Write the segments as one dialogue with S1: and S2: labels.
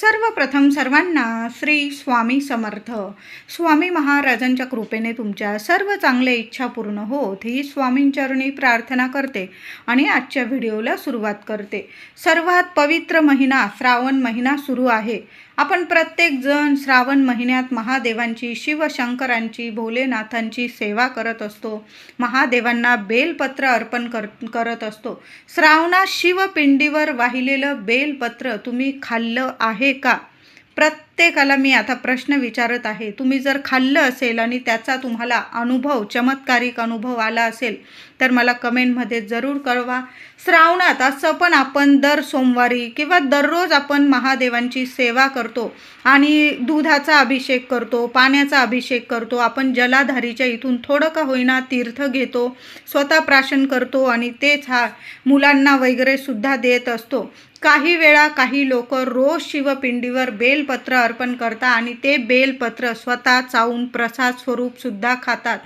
S1: सर्वप्रथम सर्वांना श्री स्वामी समर्थ. स्वामी महाराजांच्या कृपेने तुमच्या सर्व चांगल्या इच्छा पूर्ण होत ही स्वामींचरणी प्रार्थना करते आणि आजच्या व्हिडिओला सुरुवात करते. सर्वात पवित्र महिना श्रावण महिना सुरू आहे. आपण प्रत्येकजण श्रावण महिन्यात महादेवांची शिवशंकरांची भोलेनाथांची सेवा करत असतो. महादेवांना बेलपत्र अर्पण कर करत असतो. श्रावणात शिवपिंडीवर वाहिलेलं बेलपत्र तुम्ही खाल्लं आहे का? प्रत्येकाला मी आता प्रश्न विचारत आहे. तुम्ही जर खाल्लं असेल आणि त्याचा तुम्हाला अनुभव चमत्कारिक अनुभव आला असेल तर मला कमेंटमध्ये जरूर कळवा. श्रावणात असं पण आपण दर सोमवारी किंवा दररोज आपण महादेवांची सेवा करतो आणि दुधाचा अभिषेक करतो पाण्याचा अभिषेक करतो आपण जलाधारीच्या इथून थोडं का होईना तीर्थ घेतो स्वतः प्राशन करतो आणि तेच हा मुलांना वगैरे सुद्धा देत असतो. काही वेळा काही लोक रोज शिवपिंडीवर बेलपत्र अर्पण करतात आणि ते बेलपत्र स्वतः चावून प्रसाद स्वरूपसुद्धा खातात.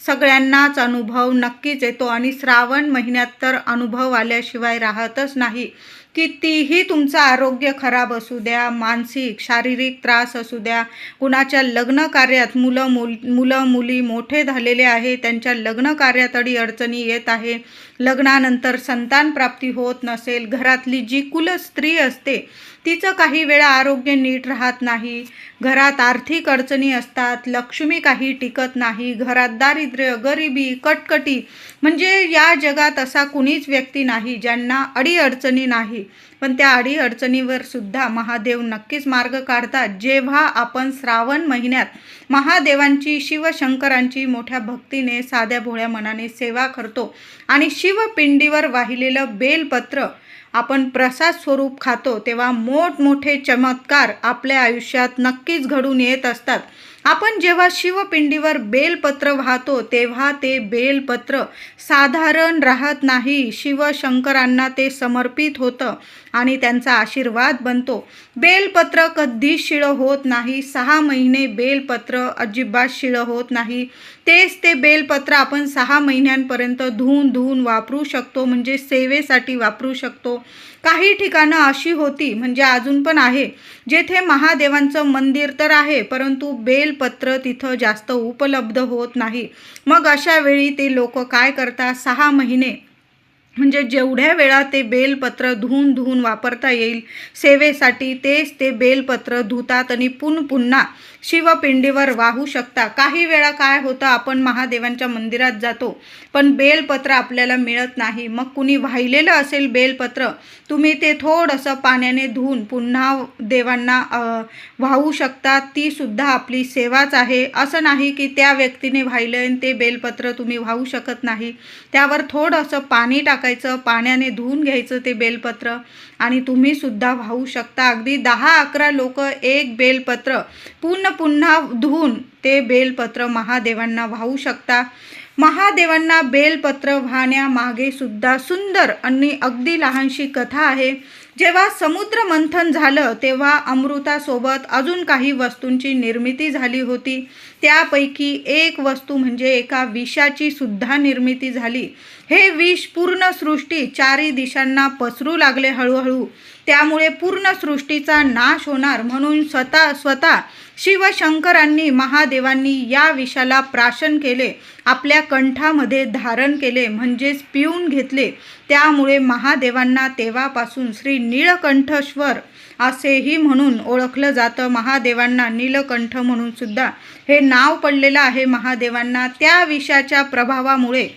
S1: सगळ्यांनाच अनुभव नक्कीच येतो आणि श्रावण महिन्यात तर अनुभव आल्याशिवाय राहतच नाही. कितीही तुमचं आरोग्य खराब असू द्या मानसिक शारीरिक त्रास असू द्या कुणाच्या लग्न कार्यात मुलं मुल मुलं मुली मोठे झालेले आहे त्यांच्या लग्न कार्यात अडी अडचणी येत आहे. लग्नानंतर संतान प्राप्ती होत नसेल घरातली जी कुल स्त्री असते तिचं काही वेळा आरोग्य नीट राहत नाही. घरात आर्थिक अडचणी असतात लक्ष्मी काही टिकत नाही घरात दारिद्र्य गरिबी कटकटी म्हणजे या जगात असा कुणीच व्यक्ती नाही ज्यांना अडीअडचणी नाही. पण त्या अडीअडचणीवर सुद्धा महादेव नक्कीच मार्ग काढतात. जेव्हा आपण श्रावण महिन्यात महादेवांची शिवशंकरांची मोठ्या भक्तीने साध्या भोळ्या मनाने सेवा करतो आणि शिवपिंडीवर वाहिलेलं बेलपत्र आपण प्रसाद स्वरूप खातो तेव्हा मोठमोठे चमत्कार आपल्या आयुष्यात नक्कीच घडून येत असतात. आपण जेव्हा शिवपिंडीवर बेलपत्र वाहतो तेव्हा ते बेलपत्र साधारण राहत नाही. शिवशंकरांना ते समर्पित होतं आणि त्यांचा आशीर्वाद बनतो. बेलपत्र कधीच शिळं होत नाही. सहा महिने बेलपत्र अजिबात शिळं होत नाही. तेच ते बेलपत्र आपण सहा महिन्यांपर्यंत धुवून धुवून वापरू शकतो म्हणजे सेवेसाठी वापरू शकतो. काही ठिकाणं अशी होती म्हणजे अजून पण आहे जेथे महादेवांचं मंदिर तर आहे परंतु बेलपत्र तिथं जास्त उपलब्ध होत नाही. मग अशा वेळी ते लोक काय करतात? सहा महिने म्हणजे जेवढ्या वेळा ते बेलपत्र धुवून धुवून वापरता येईल सेवेसाठी तेच ते बेलपत्र धुतात आणि पुन पुन्हा शिवपिंडीवर वाहू शकता. काही वेळा काय होतं आपण महादेवांच्या मंदिरात जातो पण बेलपत्र आपल्याला मिळत नाही. मग कुणी वाहिलेलं असेल बेलपत्र तुम्ही ते थोडंसं पाण्याने धुवून पुन्हा देवांना वाहू शकता. ती सुद्धा आपली सेवाच आहे. असं नाही की त्या व्यक्तीने वाहिलं आणि ते बेलपत्र तुम्ही वाहू शकत नाही. त्यावर थोडंसं पाणी टाकायचं पाण्याने धुवून घ्यायचं ते बेलपत्र आणि तुम्ही सुद्धा वाहू शकता. अगदी दहा अकरा लोक एक बेलपत्र पुन्हा पुन्हा धुवून ते बेलपत्र महादेवांना वाहू शकता. महादेवांना बेलपत्र वाहण्यामागे सुद्धा सुंदर आणि अगदी लहानशी कथा आहे. जेव्हा समुद्र मंथन झालं तेव्हा अमृतासोबत अजून काही वस्तूंची निर्मिती झाली होती. त्यापैकी एक वस्तू म्हणजे एका विषाची सुद्धा निर्मिती झाली. हे विष पूर्ण सृष्टी चारी दिशांना पसरू लागले हळूहळू. त्यामुळे पूर्ण सृष्टीचा नाश होणार म्हणून स्वतः स्वतः शिवशंकरांनी महादेवांनी या विषाला प्राशन केले आपल्या कंठामध्ये धारण केले म्हणजेच पिऊन घेतले. त्यामुळे महादेवांना तेव्हापासून श्री नीळकंठश्वर असेही म्हणून ओळखलं जातं. महादेवांना नीलकंठ म्हणून सुद्धा हे नाव पडलेलं आहे. महादेवांना त्या विषाच्या प्रभावामुळे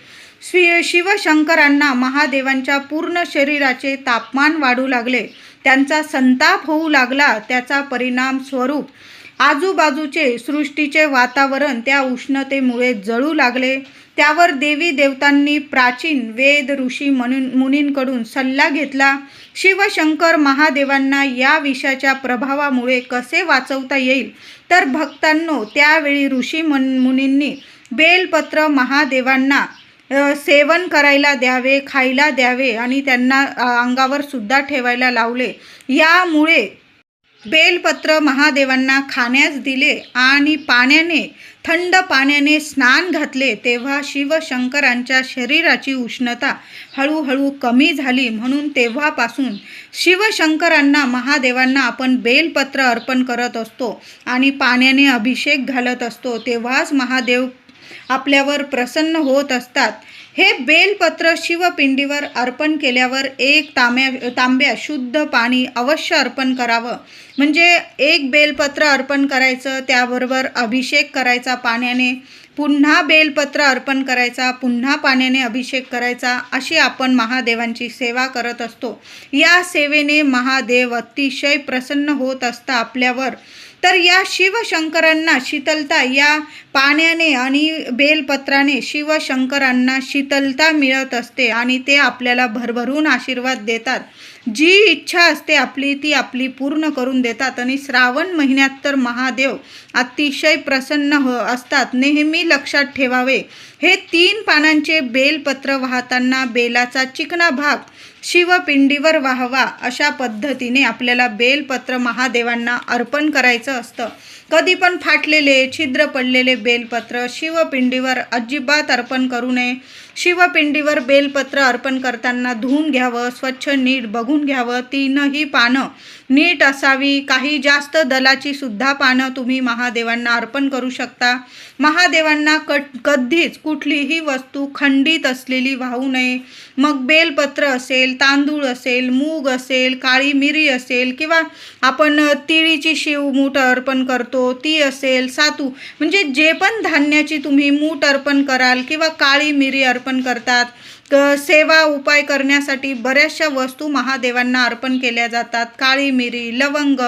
S1: श्री शिवशंकरांना महादेवांच्या पूर्ण शरीराचे तापमान वाढू लागले. त्यांचा संताप होऊ लागला. त्याचा परिणाम स्वरूप आजूबाजूचे सृष्टीचे वातावरण त्या उष्णतेमुळे जळू लागले. त्यावर देवी देवतांनी प्राचीन वेद ऋषी म्हणून मुनींकडून सल्ला घेतला. शिवशंकर महादेवांना या विषाच्या प्रभावामुळे कसे वाचवता येईल? तर भक्तांनो त्यावेळी ऋषी मन मुनींनी बेलपत्र महादेवांना सेवन करायला द्यावे खायला द्यावे आणि त्यांना अंगावर सुद्धा ठेवायला लावले. यामुळे बेलपत्र महादेवांना खाण्यास दिले आणि पाण्याने थंड पाण्याने स्नान घातले तेव्हा शिवशंकरांच्या शरीराची उष्णता हळूहळू कमी झाली. म्हणून तेव्हापासून शिवशंकरांना महादेवांना आपण बेलपत्र अर्पण करत असतो आणि पाण्याने अभिषेक घालत असतो. तेव्हाच महादेव आपल्यावर प्रसन्न होत असतात. हे बेलपत्र शिवपिंडीवर अर्पण केल्यावर एक तांब्या तांब्या शुद्ध पाणी अवश्य अर्पण करावं. म्हणजे एक बेलपत्र अर्पण करायचं त्याबरोबर अभिषेक करायचा पाण्याने पुन्हा बेलपत्र अर्पण करायचा पुन्हा पाण्याने अभिषेक करायचा अशी आपण महादेवांची सेवा करत असतो. या सेवेने महादेव अतिशय प्रसन्न होत असता आपल्यावर तर या शिवशंकरांना शीतलता या पाण्याने आणि बेलपत्राने शिवशंकरांना शीतलता मिळत असते आणि ते आपल्याला भरभरून आशीर्वाद देतात. जी इच्छा असते आपली ती आपली पूर्ण करून देतात. आणि श्रावण महिन्यात तर महादेव अतिशय प्रसन्न हो असतात. नेहमी लक्षात ठेवावे. हे तीन पानांचे बेलपत्र वाहताना बेलाचा चिकना भाग शिवपिंडीवर वाहवा अशा पद्धतीने आपल्याला बेलपत्र महादेवांना अर्पण करायचं असतं. कधी पण फाटलेले छिद्र पडलेले बेलपत्र शिवपिंडीवर अजिबात अर्पण करू नये. शिवपिंडीवर बेलपत्र अर्पण करताना धुवून घ्यावं स्वच्छ नीट बघून घ्यावं. तीनही पानं नीट असावी. काही जास्त दलाची सुद्धा पानं तुम्ही महादेवांना अर्पण करू शकता. महादेवांना कट कधीच कुठलीही वस्तू खंडित असलेली वाहू नये. मग बेलपत्र असेल तांदूळ असेल मूग असेल काळी मिरी असेल किंवा आपण तिळीची शिव मूठ अर्पण करतो ती असेल सातू. म्हणजे जे पण धान्याची तुम्ही मूठ अर्पण कराल किंवा काळी मिरी अर्पण करतात सेवा उपाय करण्यासाठी बऱ्याचशा वस्तू महादेवांना अर्पण केल्या जातात. काळी मिरी लवंग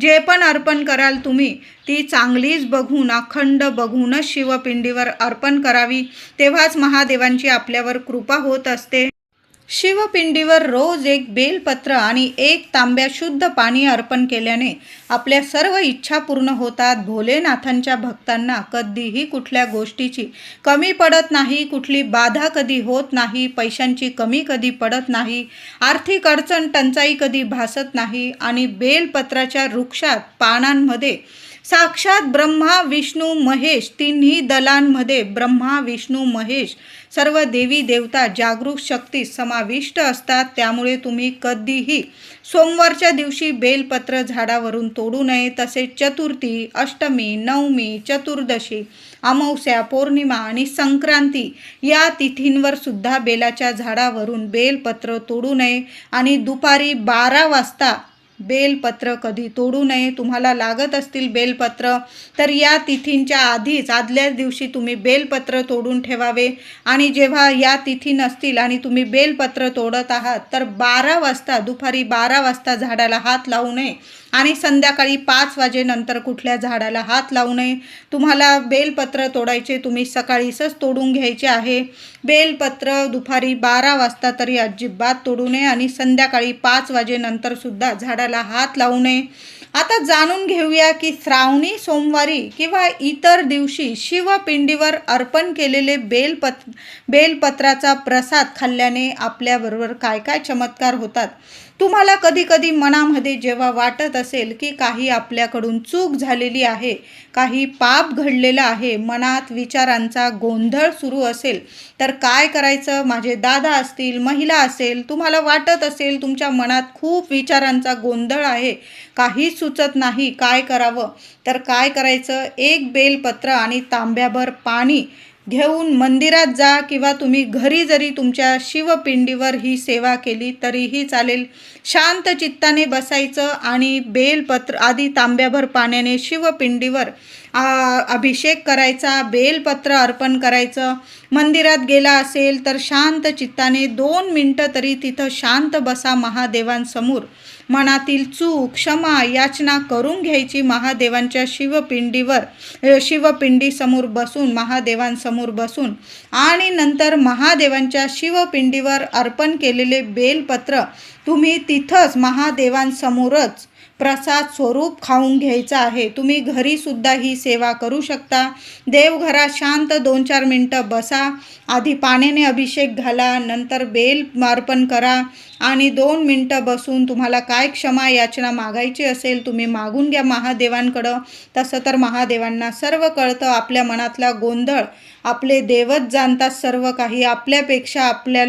S1: जे पण अर्पण कराल तुम्ही ती चांगलीच बघून अखंड बघूनच शिवपिंडीवर अर्पण करावी. तेव्हाच महादेवांची आपल्यावर कृपा होत असते. शिवपिंडीवर रोज एक बेलपत्र आणि एक तांब्या शुद्ध पाणी अर्पण केल्याने आपल्या सर्व इच्छा पूर्ण होतात. भोलेनाथांच्या भक्तांना कधीही कुठल्या गोष्टीची कमी पडत नाही कुठली बाधा कधी होत नाही पैशांची कमी कधी पडत नाही आर्थिक अडचण टंचाई कधी भासत नाही आणि बेलपत्राच्या वृक्षात पानांमध्ये साक्षात ब्रह्मा विष्णू महेश तिन्ही दलांमध्ये ब्रह्मा विष्णू महेश सर्व देवी देवता जागरूक शक्ती समाविष्ट असतात. त्यामुळे तुम्ही कधीही सोमवारच्या दिवशी बेलपत्र झाडावरून तोडू नये. तसेच चतुर्थी अष्टमी नवमी चतुर्दशी अमावस्या पौर्णिमा आणि संक्रांती या तिथींवर सुद्धा बेलाच्या झाडावरून बेलपत्र तोडू नये. आणि दुपारी बारा वाजता बेलपत्र कधी तोडू नये तुम्हाला लागत असतील बेलपत्र तर या तिथींच्या आधीच आदल्याच दिवशी तुम्ही बेलपत्र तोडून ठेवावे. आणि जेव्हा या तिथी नसतील आणि तुम्ही बेलपत्र तोडत आहात तर बारा वाजता दुपारी बारा वाजता झाडाला हात लावू नये. आणि संध्याकाळी पाच वाजेनंतर कुठल्या झाडाला हात लावू नये. तुम्हाला बेलपत्र तोडायचे तुम्ही सकाळीसच तोडून घ्यायचे आहे. बेलपत्र दुपारी बारा वाजता तरी अजिबात तोडू नये आणि संध्याकाळी पाच वाजेनंतर सुद्धा झाडाला हात लावू नये. आता जाणून घेऊया की श्रावणी सोमवारी किंवा इतर दिवशी शिवपिंडीवर अर्पण केलेले बेलपत बेलपत्राचा प्रसाद खाल्ल्याने आपल्याबरोबर काय काय चमत्कार होतात? तुम्हाला कधीकधी मनामध्ये जेव्हा वाटत असेल की काही आपल्याकडून चूक झालेली आहे काही पाप घडलेलं आहे मनात विचारांचा गोंधळ सुरू असेल तर काय करायचं? माझे दादा असतील महिला असेल तुम्हाला वाटत असेल तुमच्या मनात खूप विचारांचा गोंधळ आहे काही सुचत नाही काय करावं? तर काय करायचं? एक बेलपत्र आणि तांब्याभर पाणी घेऊन मंदिरात जा किंवा तुम्ही घरी जरी तुमच्या शिवपिंडीवर ही सेवा केली तरीही चालेल. शांत चित्ताने बसायचं आणि बेलपत्र आधी तांब्याभर पाण्याने शिवपिंडीवर अभिषेक करायचा बेलपत्र अर्पण करायचं. मंदिरात गेला असेल तर शांत चित्ताने दोन मिनटं तरी तिथं शांत बसा महादेवांसमोर. मनातील चूक क्षमा याचना करून घ्यायची महादेवांच्या शिवपिंडीवर शिवपिंडीसमोर बसून महादेवांसमोर बसून आणि नंतर महादेवांच्या शिवपिंडीवर अर्पण केलेले बेलपत्र तुम्ही तिथंच महादेवांसमोरच प्रसाद स्वरूप खाऊन घ्यायचं आहे. तुम्ही घरीसुद्धा ही सेवा करू शकता. देवघरात शांत दोन चार मिनटं बसा. आधी पाण्याने अभिषेक घाला नंतर बेल अर्पण करा. आणि दोन मिनटं बसून तुम्हाला काय क्षमा याचना मागायची असेल तुम्ही मागून घ्या महादेवांकडं. तसं तर महादेवांना सर्व कळतं आपल्या मनातला गोंधळ आपले देवच जाणतात सर्व काही आपल्यापेक्षा आपल्या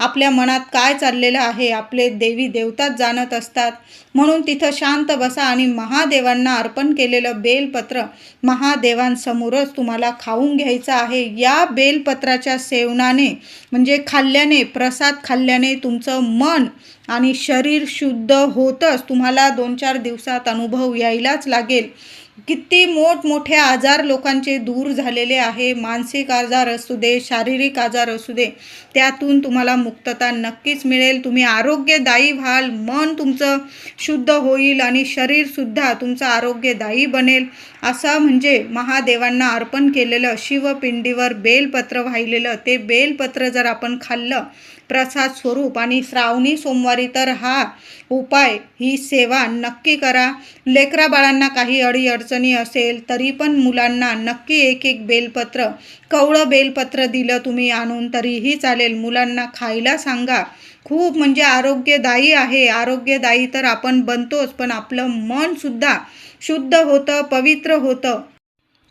S1: आपल्या मनात काय चाललेलं आहे आपले देवी देवताच जाणत असतात. म्हणून तिथं शांत बसा आणि महादेवांना अर्पण केलेलं बेलपत्र महादेवांसमोरच तुम्हाला खाऊन घ्यायचं आहे. या बेलपत्राच्या सेवनाने म्हणजे खाल्ल्याने प्रसाद खाल्ल्याने तुमचं मन आणि शरीर शुद्ध होतच तुम्हाला दोन चार दिवसात अनुभव यायलाच लागेल. किती मोठमोठे आजार लोकांचे दूर झालेले आहे. मानसिक आजार असू दे शारीरिक आजार असू दे त्यातून तुम्हाला मुक्तता नक्कीच मिळेल. तुम्ही आरोग्यदायी व्हाल मन तुमचं शुद्ध होईल आणि शरीरसुद्धा तुमचं आरोग्यदायी बनेल. असा म्हणजे महादेवांना अर्पण केलेलं शिवपिंडीवर बेलपत्र वाहिलेलं ते बेलपत्र जर आपण खाल्लं प्रसाद स्वरूप आणि श्रावणी सोमवारी तर हा उपाय ही सेवा नक्की करा. लेकरा बाळांना काही अडीअडचणी असेल तरी पण मुलांना नक्की एक एक बेलपत्र कवळं बेलपत्र दिलं तुम्ही आणून तरीही चालेल. मुलांना खायला सांगा. खूप म्हणजे आरोग्यदायी आहे. आरोग्यदायी तर आपण बनतोच पण आपलं मनसुद्धा शुद्ध होतं पवित्र होतं.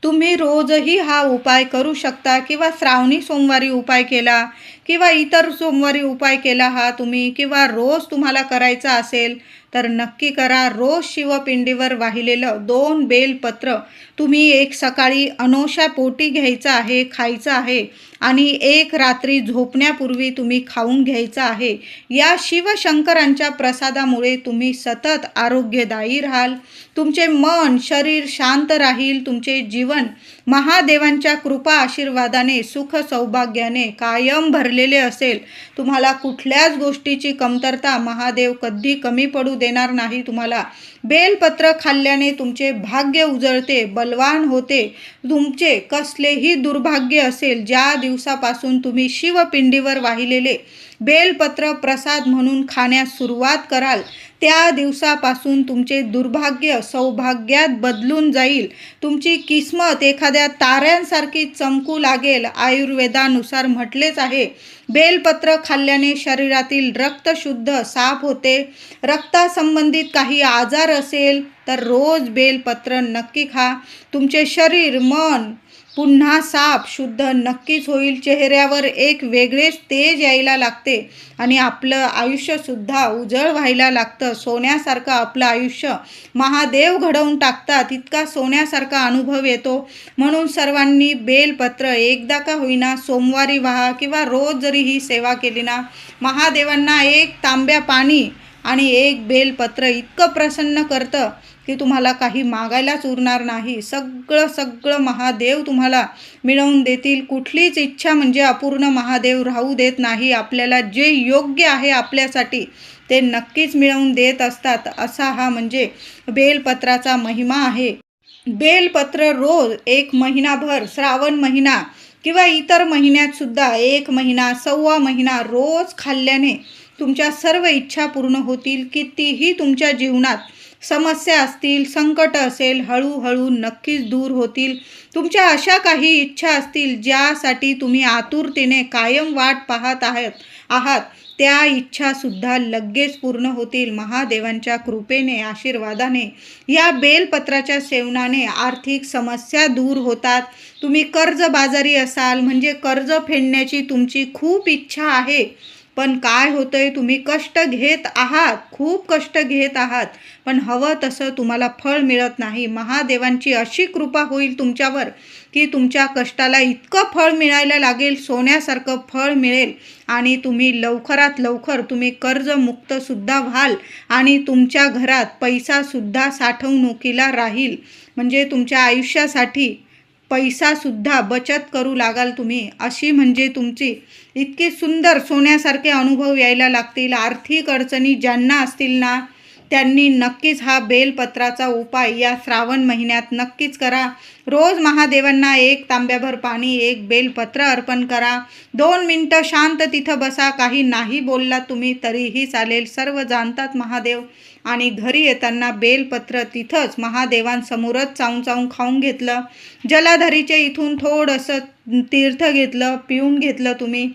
S1: तुम्ही रोजही हा उपाय करू शकता किंवा श्रावणी सोमवारी उपाय केला किंवा इतर सोमवारी उपाय केला हा तुम्ही किंवा रोज तुम्हाला करायचा असेल तर नक्की करा. रोज शिवपिंडीवर वाहिलेलं दोन बेलपत्र तुम्ही एक सकाळी अनोशा पोटी घ्यायचं आहे खायचं आहे. आणि एक रात्री झोपण्यापूर्वी तुम्ही खाऊन घ्यायचं आहे. या शिवशंकरांच्या प्रसादामुळे तुम्ही सतत आरोग्यदायी राहाल. तुमचे मन शरीर शांत राहील. तुमचे जीवन महादेवांच्या कृपा आशीर्वादाने सुख सौभाग्याने कायम भरलेले असेल. तुम्हाला कुठल्याच गोष्टीची कमतरता महादेव कधी कमी पडू देणार नाही. तुम्हाला बेलपत्र खाल्ल्याने तुमचे भाग्य उजळते बलवान होते. तुमचे कसलेही दुर्भाग्य असेल ज्या दिवसापासून तुम्ही शिवपिंडीवर वाहिलेले बेलपत्र प्रसाद म्हणून खाण्यास सुरुवात कराल. त्या दिवसापासून तुमचे दुर्भाग्य सौभाग्यात बदलून जाईल. तुमची किस्मत एखाद्या ताऱ्यांसारखी चमकू लागेल आयुर्वेदानुसार म्हटलेच आहे. बेलपत्र खाल्ल्याने शरीरातील रक्त शुद्ध साफ होते. रक्तासंबंधित काही आजार असेल तर रोज बेलपत्र नक्की खा. तुमचे शरीर मन पुन्हा साफ शुद्ध नक्कीच होईल. चेहऱ्यावर एक वेगळेच तेज यायला लागते आणि आपलं आयुष्यसुद्धा उजळ व्हायला लागतं. सोन्यासारखं आपलं आयुष्य महादेव घडवून टाकतात. इतका सोन्यासारखा अनुभव येतो. म्हणून सर्वांनी बेलपत्र एकदा का होईना सोमवारी व्हा किंवा रोज जरी ही सेवा केली ना महादेवांना एक तांब्या पाणी आणि एक बेलपत्र इतकं प्रसन्न करतं. की तुम्हाला काही मागायलाच उरणार नाही. सगळं सगळं महादेव तुम्हाला मिळवून देतील. कुठलीच इच्छा म्हणजे अपूर्ण महादेव राहू देत नाही. आपल्याला जे योग्य आहे आपल्यासाठी ते नक्कीच मिळवून देत असतात. असा हा म्हणजे बेलपत्राचा महिमा आहे. बेलपत्र रोज एक महिनाभर श्रावण महिना किंवा इतर महिन्यात सुद्धा एक महिना सव्वा महिना रोज खाल्ल्याने तुमच्या सर्व इच्छा पूर्ण होतील. कितीही तुमच्या जीवनात समस्या असतील संकट असेल हळूहळू नक्कीच दूर होतील. तुमच्या अशा काही इच्छा असतील ज्यासाठी तुम्ही आतुरतेने कायम वाट पाहत आहात आहात त्या इच्छासुद्धा लगेच पूर्ण होतील. महादेवांच्या कृपेने आशीर्वादाने या बेलपत्राच्या सेवनाने आर्थिक समस्या दूर होतात. तुम्ही कर्जबाजारी असाल म्हणजे कर्ज फेडण्याची तुमची खूप इच्छा आहे. पण काय होतं आहे तुम्ही कष्ट घेत आहात खूप कष्ट घेत आहात पण हवं तसं तुम्हाला फळ मिळत नाही. महादेवांची अशी कृपा होईल तुमच्यावर की तुमच्या कष्टाला इतकं फळ मिळायला लागेल सोन्यासारखं फळ मिळेल आणि तुम्ही लवकरात लवकर तुम्ही कर्जमुक्तसुद्धा व्हाल आणि तुमच्या घरात पैसासुद्धा साठवणुकीला राहील. म्हणजे तुमच्या आयुष्यासाठी पैसासुद्धा बचत करू लागाल तुम्ही. अशी म्हणजे तुमची इतकी सुंदर सोन्यासारखे अनुभव यायला लागतील. आर्थिक अडचणी ज्यांना असतील ना त्यांनी नक्कीच हा बेलपत्राचा उपाय या श्रावण महिन्यात नक्कीच करा. रोज महादेवांना एक तांब्याभर पाणी एक बेलपत्र अर्पण करा. दोन मिनटं शांत तिथं बसा. काही नाही बोललात तुम्ही तरीही चालेल. सर्व जाणतात महादेव. आणि घरी येताना बेलपत्र तिथंच महादेवांसमोरच चावून चावून खाऊन घेतलं. जलाधारीच्या इथून थोडंसं तीर्थ घेतलं पिऊन घेतलं तुम्ही.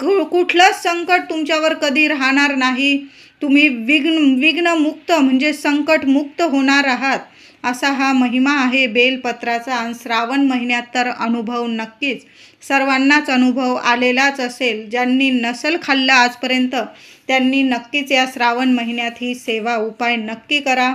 S1: कु कुठलंच संकट तुमच्यावर कधी राहणार नाही. तुम्ही विघ्न विघ्नमुक्त म्हणजे संकटमुक्त होणार आहात असा हा महिमा आहे बेलपत्राचा. आणि श्रावण महिन्यात तर अनुभव नक्कीच. सर्वांनाच अनुभव आलेलाच असेल. ज्यांनी नसल खाल्लं आजपर्यंत त्यांनी नक्कीच या श्रावण महिन्यात ही सेवा उपाय नक्की करा.